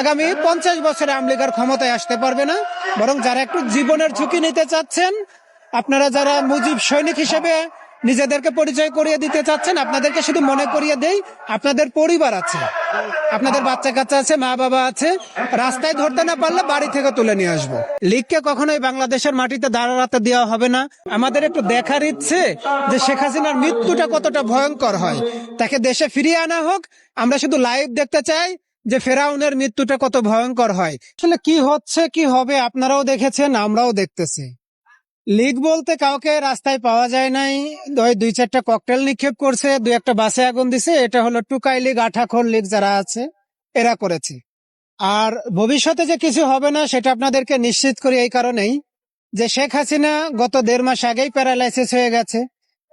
আগামী পঞ্চাশ বছরে আমলিগার ক্ষমতায় আসতে পারবে না। বরং যারা একটু জীবনের ঝুঁকি নিতে চাচ্ছেন, আপনারা যারা মুজিব সৈনিক হিসেবে নিজেদেরকে পরিচয় করিয়ে দিতে চাচ্ছেন, আপনাদেরকে শুধু মনে করিয়ে দেই, আপনাদের পরিবার আছে। আপনাদের বাচ্চা কাচ্চা আছে মা বাবা আছে। রাস্তায় ধরতে না পারলে বাড়ি থেকে তুলে নিয়ে আসব। লীগকে কখনোই বাংলাদেশের মাটিতে দাঁড়াতে দেওয়া হবে না। আমাদের একটু দেখার ইচ্ছে যে শেখ হাসিনার মৃত্যুটা কতটা ভয়ঙ্কর হয়। তাকে দেশে ফিরিয়ে আনা হোক, আমরা শুধু লাইভ দেখতে চাই। যে ফেরাউনের মৃত্যুটা কত ভয়ঙ্কর হয়। আসলে কি হচ্ছে, কি হবে, আপনারাও দেখেছেন, আমরাও দেখতেছি। লিগ বলতে কাউকে রাস্তায় পাওয়া যায় নাই। দুই চারটা ককটেল নিক্ষেপ করছে, দুই একটা বাসে আগুন দিছে। এটা হলো টুকাই লীগ, আঠাখোর লীগ যারা আছে, এরা করেছে। আর ভবিষ্যতে যে কিছু হবে না, সেটা আপনাদেরকে নিশ্চিত করি এই কারণেই যে শেখ হাসিনা গত দেড় মাস আগেই প্যারালাইসিস হয়ে গেছে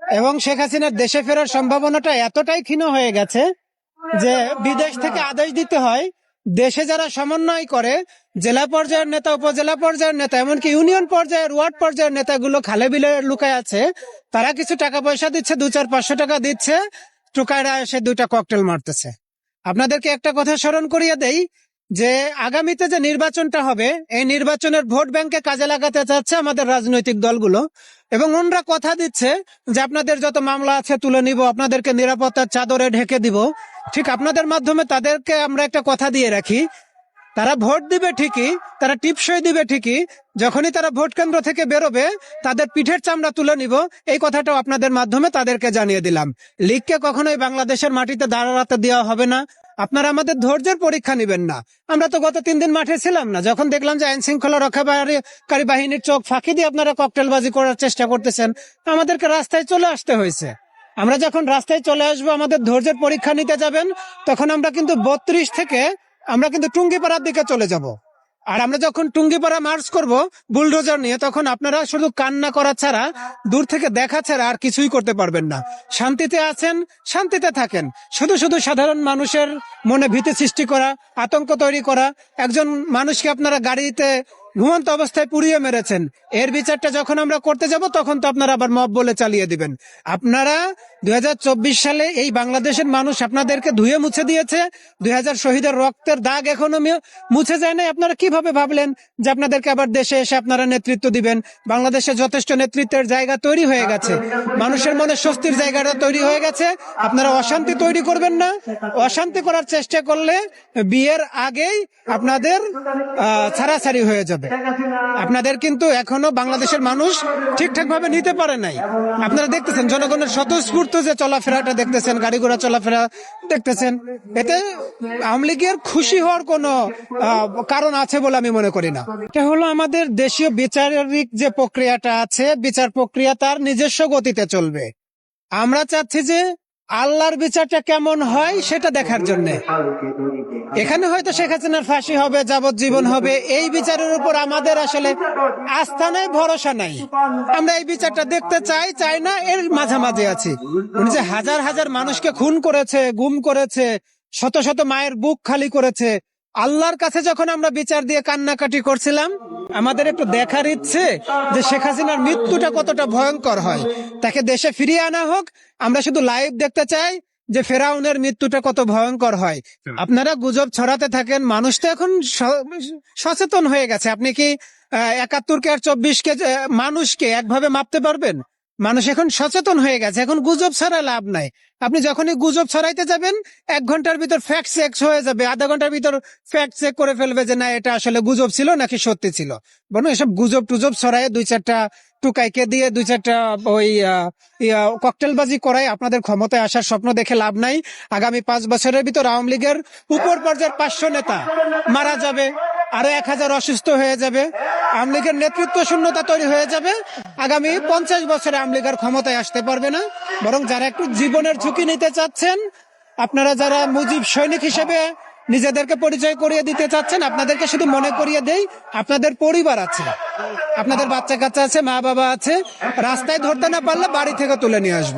এবং শেখ হাসিনার দেশে ফেরার সম্ভাবনাটা এতটাই ক্ষীণ হয়ে গেছে যে বিদেশ থেকে আদেশ দিতে হয়, দেশে যারা সমন্বয় করে, জেলা পর্যায়ের নেতা, উপজেলা পর্যায়ের নেতা, এমনকি ইউনিয়ন পর্যায়ের, ওয়ার্ড পর্যায়ের নেতাগুলো খালে বিলে লুকায় আছে, তারা কিছু টাকা পয়সা দিচ্ছে, দু চার পাঁচশো টাকা দিচ্ছে টুকায়রা এসে দুইটা ককটেল মারতেছে। আপনাদেরকে একটা কথা স্মরণ করিয়ে দেই যে আগামীতে যে নির্বাচনটা হবে, এই নির্বাচনের ভোট ব্যাংকে কাজে লাগাতে চাচ্ছে আমাদের রাজনৈতিক দলগুলো এবং ওনরা কথা দিচ্ছে যে আপনাদের যত মামলা আছে তুলে নিব, আপনাদেরকে নিরাপত্তার চাদরে ঢেকে দিব। ঠিক আপনাদের মাধ্যমে তাদেরকে আমরা একটা কথা দিয়ে রাখি, তারা ভোট দিবে ঠিকই, তারা টিপসই দিবে ঠিকই, যখনই তারা ভোট কেন্দ্র থেকে বেরোবে, তাদের পিঠের চামড়া তুলে নিব। এই কথাটাও আপনাদের মাধ্যমে তাদেরকে জানিয়ে দিলাম। লীগকে কখনোই বাংলাদেশের মাটিতে দাঁড়াতে দেওয়া হবে না। আপনারা আমাদের ধৈর্যের পরীক্ষা নেবেন না। আমরা তো গত তিন দিন মাঠে ছিলাম না। যখন দেখলাম যে আইন শৃঙ্খলা রক্ষাকারী বাহিনীর চোখ ফাঁকি দিয়ে আপনারা ককটেলবাজি করার চেষ্টা করতেছেন, আমাদেরকে রাস্তায় চলে আসতে হয়েছে। আমরা যখন রাস্তায় চলে আসব, আমাদের ধৈর্যের পরীক্ষা নিতে যাবেন, তখন আমরা কিন্তু বত্রিশ থেকে আমরা কিন্তু টুঙ্গিপাড়ার দিকে চলে যাব। আর আমরা যখন টুঙ্গিপাড়া মার্চ করব বুলডোজার নিয়ে, তখন আপনারা শুধু কান্না করা ছাড়া, দূর থেকে দেখা ছাড়া আর কিছুই করতে পারবেন না। শান্তিতে আছেন, শান্তিতে থাকেন। শুধু শুধু সাধারণ মানুষের মনে ভীতি সৃষ্টি করা, আতঙ্ক তৈরি করা, একজন মানুষকে আপনারা গাড়িতে ঘুমন্ত অবস্থায় পুড়িয়ে মেরেছেন। এর বিচারটা যখন আমরা করতে যাব তখন তো আপনারা আবার মব বলে চালিয়ে দিবেন। আপনারা দুই হাজার চব্বিশ সালে এই বাংলাদেশের মানুষ আপনাদেরকে ধুয়ে মুছে দিয়েছে। দুই হাজার শহীদের রক্তের দাগ এখনও মুছে যায় নাই। আপনারা কীভাবে ভাবলেন যে আপনাদেরকে আবার দেশে এসে আপনারা নেতৃত্ব দিবেন? বাংলাদেশে যথেষ্ট নেতৃত্বের জায়গা তৈরি হয়ে গেছে। মানুষের মনে স্বস্তির জায়গাটা তৈরি হয়ে গেছে। আপনারা অশান্তি তৈরি করবেন না। অশান্তি করার চেষ্টা করলে বিয়ের আগেই আপনাদের আহ, ছাড়াছাড়ি হয়ে যাবে। আপনাদের কিন্তু এখনও বাংলাদেশের মানুষ ঠিকঠাক ভাবে নিতে পারে নাই। আপনারা দেখতেছেন, জনগণের স্বতঃস্ফূর্ত যে চলাফেরাটা দেখতেছেন গাড়ি ঘোড়া চলাফেরা দেখতেছেন, এতে আওয়ামী লীগের খুশি হওয়ার কোনো কারণ আছে বলে আমি মনে করি না। এটা হলো আমাদের দেশীয় বিচারিক যে প্রক্রিয়াটা আছে, বিচার প্রক্রিয়া তার নিজস্ব গতিতে চলবে। আমরা চাচ্ছি যে আল্লাহর বিচারটা কেমন হয় সেটা দেখার জন্য। এখানে হয়তো শেখ হাসিনার ফাঁসি হবে, যাবজ্জীবন হবে। এই বিচারের উপর আমাদের আসলে আস্থা নাই, ভরসা নাই। আমরা এই বিচারটা দেখতে চাই চাই না, এর মাঝামাঝি আছি। উনি যে হাজার হাজার মানুষকে খুন করেছে, গুম করেছে, শত শত মায়ের বুক খালি করেছে, আল্লাহর কাছে যখন আমরা বিচার দিয়ে কান্নাকাটি করছিলাম, আমাদের একটু দেখার ইচ্ছে যে শেখ হাসিনার মৃত্যুটা কতটা ভয়ঙ্কর হয়। তাকে দেশে ফিরিয়ে আনা হোক, আমরা শুধু লাইভ দেখতে চাই যে ফেরাউনের মৃত্যুটা কত ভয়ঙ্কর হয়। আপনারা গুজব ছড়াতে থাকেন মানুষ তো এখন সচেতন হয়ে গেছে। আপনি কি একাত্তর কে আর চব্বিশ কে মানুষকে একভাবে মাপতে পারবেন? মানুষ এখন সচেতন হয়ে গেছে, এখন গুজব ছাড়া লাভ নাই। আপনি যখনই গুজব ছড়াইতে যাবেন, এক ঘণ্টার ভিতর ফ্যাক্ট চেক হয়ে যাবে, আধা ঘণ্টার ভিতর ফ্যাক্ট চেক করে ফেলবে যে, না, এটা আসলে গুজব ছিল নাকি সত্যি ছিল? বরং এসব গুজব টুজব ছড়ায় দুই চারটা টুকাইকে দিয়ে, দুই চারটা ওই ককটেলবাজি করায় আপনাদের ক্ষমতায় আসার স্বপ্ন দেখে লাভ নাই। আগামী পাঁচ বছরের ভিতর আওয়ামী লীগের উপর পর্যায়ের পাঁচশো নেতা মারা যাবে, আরও এক হাজার অসুস্থ হয়ে যাবে। আওয়ামী লীগের নেতৃত্ব শূন্যতা তৈরি হয়ে যাবে। আগামী পঞ্চাশ বছরে আওয়ামী লীগের ক্ষমতায় আসতে পারবে না। বরং যারা একটু জীবনের ঝুঁকি নিতে চাচ্ছেন, আপনারা যারা মুজিব সৈনিক হিসেবে নিজেদেরকে পরিচয় করিয়ে দিতে চাচ্ছেন, আপনাদেরকে শুধু মনে করিয়ে দেই, আপনাদের পরিবার আছে। আপনাদের বাচ্চা কাচ্চা আছে মা বাবা আছে। রাস্তায় ধরতে না পারলে বাড়ি থেকে তুলে নিয়ে আসব।